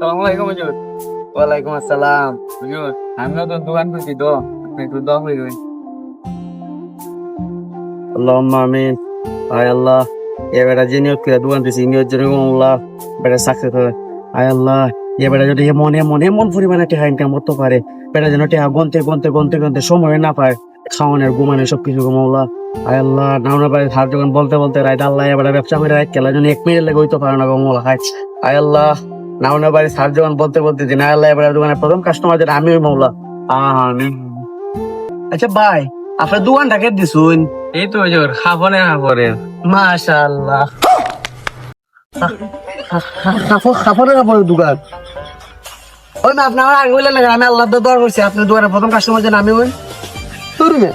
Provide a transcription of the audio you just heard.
সালাম আলাইকুম হুজুর। ওয়ালাইকুম আসসালাম। হুজুর আমি নতুন দোকান করছি তো একটু দোয়া করবেন আল্লাহুম্মা আমিন। আয় আল্লাহ এবারে যে নিয়োগ করে দোকান দিছি নিয়োগ জন্য আল্লাহ বেটা সাকসেস হয় আয় আল্লাহ এবারে যদি মনে মনে মন পরিমাণে টেহা ইনকাম করতে পারে বেটা যেন টেহা গনতে গনতে গনতে গনতে সময় না পায় খাওয়ানোর ঘুমানোর সব কিছু ঘুমাওলা আয় আল্লাহ নাও পারে হার যখন বলতে বলতে রাইট আল্লাহ এবারে ব্যবসা করে রাইট খেলা জন্য এক মিনিট লেগে হইতে পারে না ঘুমাওলা খাই আয় আল্লাহ। নাও না পারে সার যখন বলতে বলতে এবারে দোকানের প্রথম কাস্টমার যেটা আমি মৌলা আচ্ছা ভাই আপনার দোকানটা কে দিছুন। এই তো হুজুর খাবনে খাবরে মাশাআল্লাহ। দোকান। ওই না আপনি আমার আগে বললেন আমি আল্লাহ দোয়া করছি আপনি দোয়ারে প্রথম কাস্টমার যেন আমি ওই তোর মে।